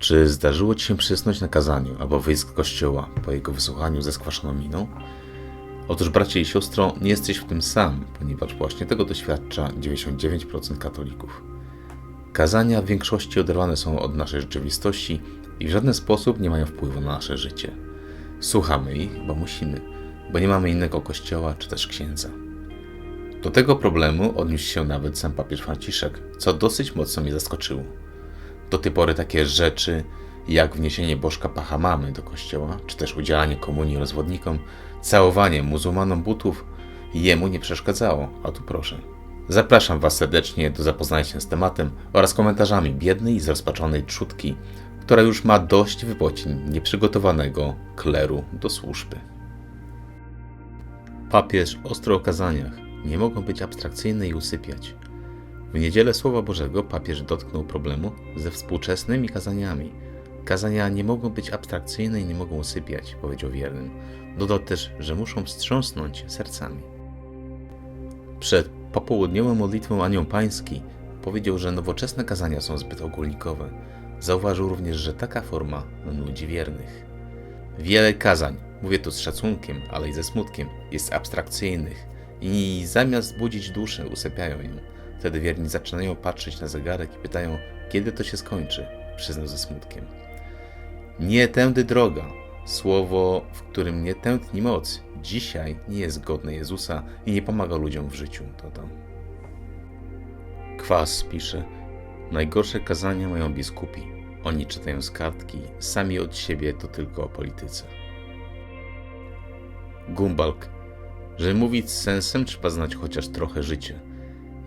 Czy zdarzyło ci się przysnąć na kazaniu albo wyjść z kościoła po jego wysłuchaniu ze skwaszoną miną? Otóż, bracie i siostro, nie jesteś w tym sam, ponieważ właśnie tego doświadcza 99% katolików. Kazania w większości oderwane są od naszej rzeczywistości i w żaden sposób nie mają wpływu na nasze życie. Słuchamy ich, bo musimy, bo nie mamy innego kościoła czy też księdza. Do tego problemu odniósł się nawet sam papież Franciszek, co dosyć mocno mnie zaskoczyło. Do tej pory takie rzeczy jak wniesienie bożka Pahamamy do kościoła, czy też udzielanie komunii rozwodnikom, całowanie muzułmanom butów jemu nie przeszkadzało, a tu proszę. Zapraszam Was serdecznie do zapoznania się z tematem oraz komentarzami biednej i zrozpaczonej trzutki, która już ma dość wypocin nieprzygotowanego kleru do służby. Papież ostro o kazaniach nie mogą być abstrakcyjne i usypiać. W niedzielę Słowa Bożego papież dotknął problemu ze współczesnymi kazaniami. Kazania nie mogą być abstrakcyjne i nie mogą usypiać, powiedział wiernym. Dodał też, że muszą wstrząsnąć sercami. Przed popołudniową modlitwą Anioł Pański powiedział, że nowoczesne kazania są zbyt ogólnikowe. Zauważył również, że taka forma nudzi wiernych. Wiele kazań, mówię to z szacunkiem, ale i ze smutkiem, jest abstrakcyjnych i zamiast budzić duszę, usypiają ją. Wtedy wierni zaczynają patrzeć na zegarek i pytają, kiedy to się skończy, przyznał ze smutkiem. Nie tędy droga, słowo, w którym nie tętni moc, dzisiaj nie jest godne Jezusa i nie pomaga ludziom w życiu, dodał. Kwas pisze, najgorsze kazania mają biskupi. Oni czytają z kartki, sami od siebie to tylko o polityce. Gumbalk, że mówić z sensem trzeba znać chociaż trochę życie.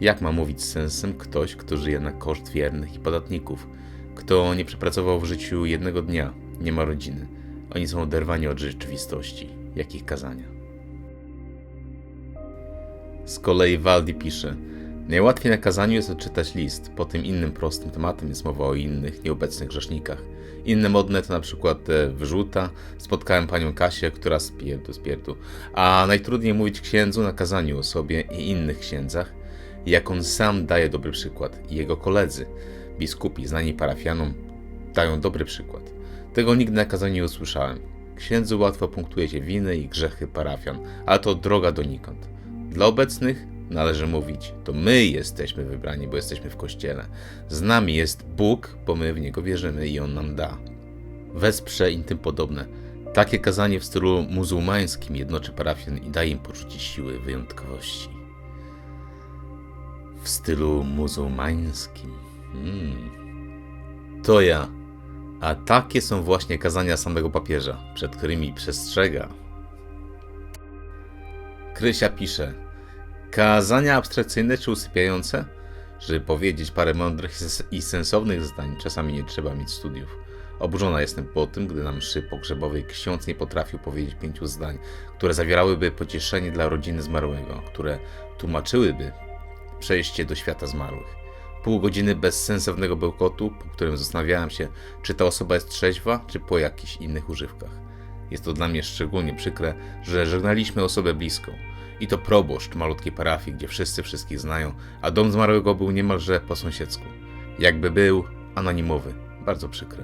Jak ma mówić sensem ktoś, kto żyje na koszt wiernych i podatników, kto nie przepracował w życiu jednego dnia, nie ma rodziny? Oni są oderwani od rzeczywistości, jak ich kazania. Z kolei Waldi pisze: Najłatwiej na kazaniu jest odczytać list. Po tym innym prostym tematem jest mowa o innych, nieobecnych grzesznikach. Inne modne to na przykład e, wyrzuta. Spotkałem panią Kasię, która spierdu, spierdu. A najtrudniej mówić księdzu na kazaniu o sobie i innych księdzach, jak on sam daje dobry przykład i jego koledzy, biskupi, znani parafianom, dają dobry przykład. Tego nigdy na kazaniu nie usłyszałem. Księdzu łatwo punktuje się winy i grzechy parafian, ale to droga donikąd. Dla obecnych należy mówić, to my jesteśmy wybrani, bo jesteśmy w kościele. Z nami jest Bóg, bo my w Niego wierzymy i On nam da. Wesprze i tym podobne. Takie kazanie w stylu muzułmańskim jednoczy parafian i daje im poczucie siły, wyjątkowości. W stylu muzułmańskim. Hmm. To ja. A takie są właśnie kazania samego papieża, przed którymi przestrzega. Krysia pisze: Kazania abstrakcyjne czy usypiające? Żeby powiedzieć parę mądrych i sensownych zdań, czasami nie trzeba mieć studiów. Oburzona jestem po tym, gdy na mszy pogrzebowej ksiądz nie potrafił powiedzieć pięciu zdań, które zawierałyby pocieszenie dla rodziny zmarłego, które tłumaczyłyby przejście do świata zmarłych. Pół godziny bezsensownego bełkotu, po którym zastanawiałem się, czy ta osoba jest trzeźwa, czy po jakichś innych używkach. Jest to dla mnie szczególnie przykre, że żegnaliśmy osobę bliską. I to proboszcz malutkiej parafii, gdzie wszyscy wszystkich znają, a dom zmarłego był niemalże po sąsiedzku. Jakby był anonimowy. Bardzo przykre.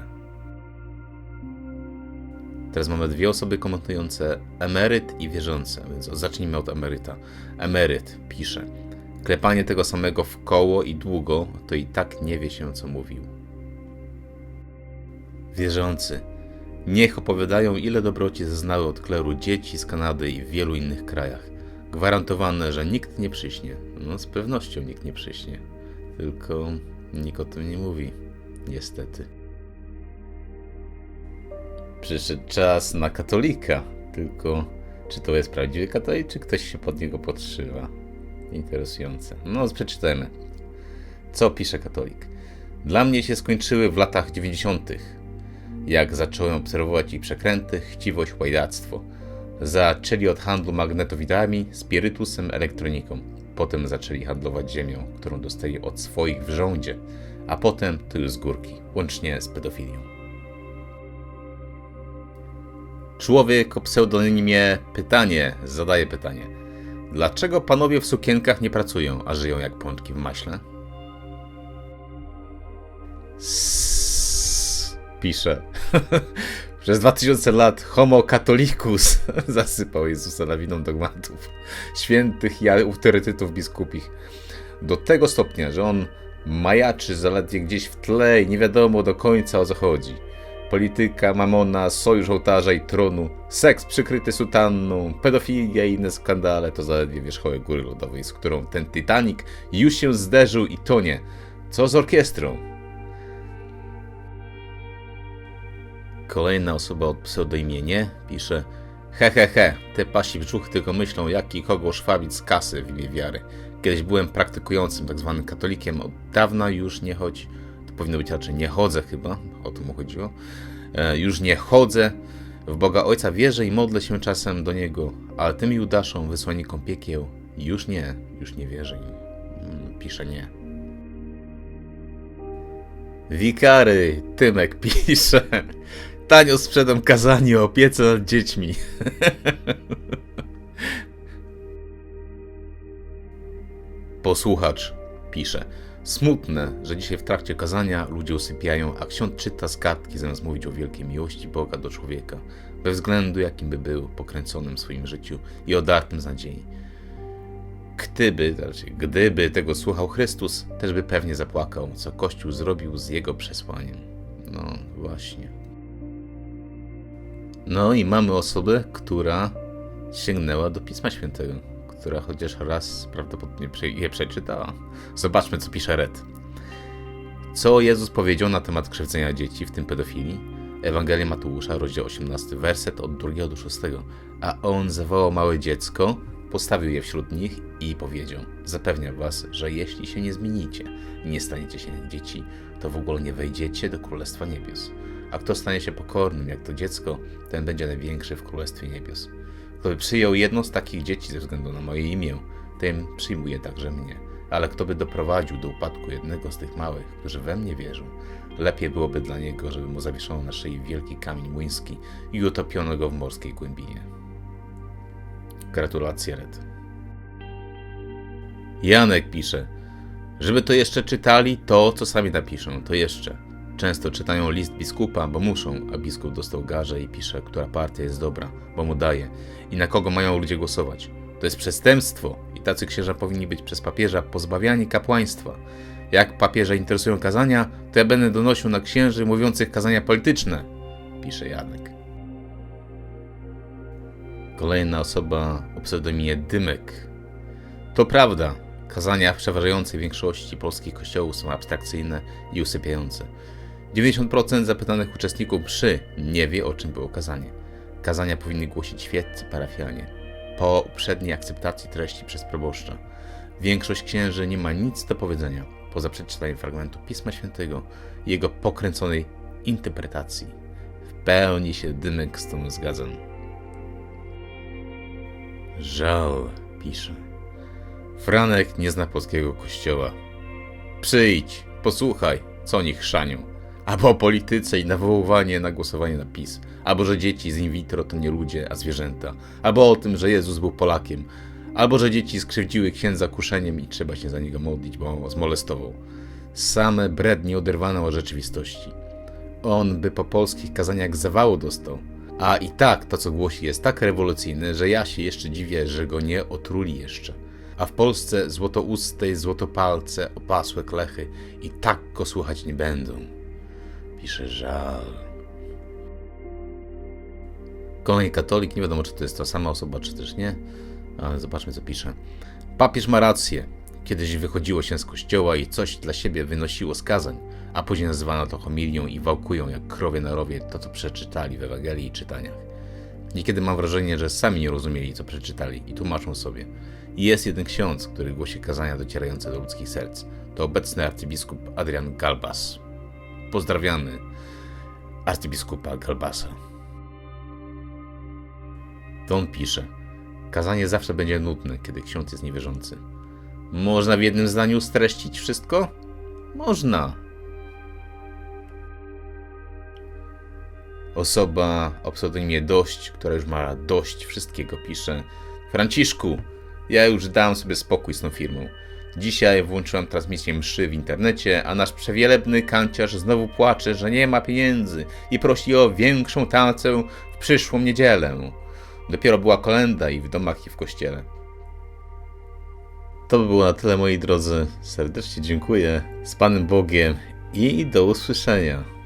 Teraz mamy dwie osoby komentujące emeryt i wierzące, więc zacznijmy od emeryta. Emeryt pisze: Klepanie tego samego w koło i długo, to i tak nie wie się, co mówił. Wierzący. Niech opowiadają, ile dobroci zeznały od kleru dzieci z Kanady i w wielu innych krajach. Gwarantowane, że nikt nie przyśnie. No, z pewnością nikt nie przyśnie. Tylko nikt o tym nie mówi. Niestety. Przyszedł czas na katolika. Tylko czy to jest prawdziwy katolik, czy ktoś się pod niego podszywa? Interesujące. No, przeczytajmy. Co pisze katolik? Dla mnie się skończyły w latach 90. Jak zacząłem obserwować ich przekręty, chciwość, łajdactwo. Zaczęli od handlu magnetowidami, spirytusem, elektroniką. Potem zaczęli handlować ziemią, którą dostali od swoich w rządzie. A potem to już z górki, łącznie z pedofilią. Człowiek o pseudonimie Pytanie zadaje pytanie. Dlaczego panowie w sukienkach nie pracują, a żyją jak pączki w maśle? Pisze. Przez 2000 lat homo catholicus zasypał Jezusa lawiną dogmatów, świętych i autorytetów biskupich. Do tego stopnia, że on majaczy zaledwie gdzieś w tle i nie wiadomo do końca o co chodzi. Polityka, mamona, sojusz ołtarza i tronu, seks przykryty sutanną, pedofilia i inne skandale to zaledwie wierzchołek góry lodowej, z którą ten Titanic już się zderzył i tonie. Co z orkiestrą? Kolejna osoba od pseudoimienie pisze He he he, te pasi brzuchy tylko myślą jak i kogo szwabić z kasy w imię wiary. Kiedyś byłem praktykującym tak zwanym katolikiem, od dawna już nie to powinno być raczej nie chodzę chyba, o to mu chodziło, e, już nie chodzę, w Boga Ojca wierzę i modlę się czasem do Niego, ale tym Judaszom, wysłannikom piekieł, już nie, już nie wierzę im. Mm, Pisze nie. Wikary, Tymek pisze. Tanio sprzedam kazanie o opiece nad dziećmi. Posłuchacz pisze. Smutne, że dzisiaj w trakcie kazania ludzie usypiają, a ksiądz czyta z kartki zamiast mówić o wielkiej miłości Boga do człowieka, bez względu jakim by był, pokręconym w swoim życiu i odartym z nadziei. Gdyby, znaczy, gdyby tego słuchał Chrystus, też by pewnie zapłakał, co Kościół zrobił z jego przesłaniem. No właśnie. No i mamy osobę, która sięgnęła do Pisma Świętego, która chociaż raz prawdopodobnie je przeczytała. Zobaczmy, co pisze Red. Co Jezus powiedział na temat krzywdzenia dzieci, w tym pedofilii? Ewangelia Mateusza, rozdział 18, werset od 2 do 6. A on zawołał małe dziecko, postawił je wśród nich i powiedział: Zapewniam was, że jeśli się nie zmienicie nie staniecie się dzieci, to w ogóle nie wejdziecie do Królestwa Niebios. A kto stanie się pokornym jak to dziecko, ten będzie największy w Królestwie Niebios. Kto by przyjął jedno z takich dzieci ze względu na moje imię, tym przyjmuje także mnie. Ale kto by doprowadził do upadku jednego z tych małych, którzy we mnie wierzą, lepiej byłoby dla niego, żeby mu zawieszono na szyi wielki kamień młyński i utopiono go w morskiej głębinie. Gratulacje, Red. Janek pisze, żeby to jeszcze czytali, to co sami napiszą, to jeszcze. Często czytają list biskupa, bo muszą, a biskup dostał garze i pisze, która partia jest dobra, bo mu daje i na kogo mają ludzie głosować. To jest przestępstwo i tacy księża powinni być przez papieża pozbawiani kapłaństwa. Jak papieża interesują kazania, to ja będę donosił na księży mówiących kazania polityczne, pisze Janek. Kolejna osoba o pseudonimie Dymek. To prawda, kazania w przeważającej większości polskich kościołów są abstrakcyjne i usypiające. 90% zapytanych uczestników mszy nie wie, o czym było kazanie. Kazania powinni głosić świeccy parafianie, po uprzedniej akceptacji treści przez proboszcza. Większość księży nie ma nic do powiedzenia, poza przeczytaniem fragmentu Pisma Świętego i jego pokręconej interpretacji. W pełni się Dymek z tym zgadzam. Żal, pisze. Franek nie zna polskiego kościoła. Przyjdź, posłuchaj, co oni chrzanią. Albo o polityce i nawoływanie na głosowanie na PiS. Albo, że dzieci z in vitro to nie ludzie, a zwierzęta. Albo o tym, że Jezus był Polakiem. Albo, że dzieci skrzywdziły księdza kuszeniem i trzeba się za niego modlić, bo zmolestował. Same brednie oderwane od rzeczywistości. On by po polskich kazaniach zawału dostał. A i tak to, co głosi, jest tak rewolucyjne, że ja się jeszcze dziwię, że go nie otruli jeszcze. A w Polsce złotouste i złotopalce, opasłe klechy i tak go słuchać nie będą. Pisze żal. Kolejny katolik, nie wiadomo czy to jest ta sama osoba, czy też nie, ale zobaczmy co pisze. Papież ma rację. Kiedyś wychodziło się z kościoła i coś dla siebie wynosiło z kazań, a później nazywano to homilią i wałkują jak krowie na rowie to, co przeczytali w Ewangelii i czytaniach. Niekiedy mam wrażenie, że sami nie rozumieli, co przeczytali i tłumaczą sobie. Jest jeden ksiądz, który głosi kazania docierające do ludzkich serc. To obecny arcybiskup Adrian Galbas. Pozdrawiamy arcybiskupa Galbasa. To on pisze. Kazanie zawsze będzie nudne, kiedy ksiądz jest niewierzący. Można w jednym zdaniu streścić wszystko? Można. Osoba o pseudonimie Dość, która już ma dość wszystkiego, pisze Franciszku, ja już dałem sobie spokój z tą firmą. Dzisiaj włączyłem transmisję mszy w internecie, a nasz przewielebny kanciarz znowu płacze, że nie ma pieniędzy i prosi o większą tacę w przyszłą niedzielę. Dopiero była kolenda i w domach i w kościele. To by było na tyle, moi drodzy. Serdecznie dziękuję. Z Panem Bogiem i do usłyszenia.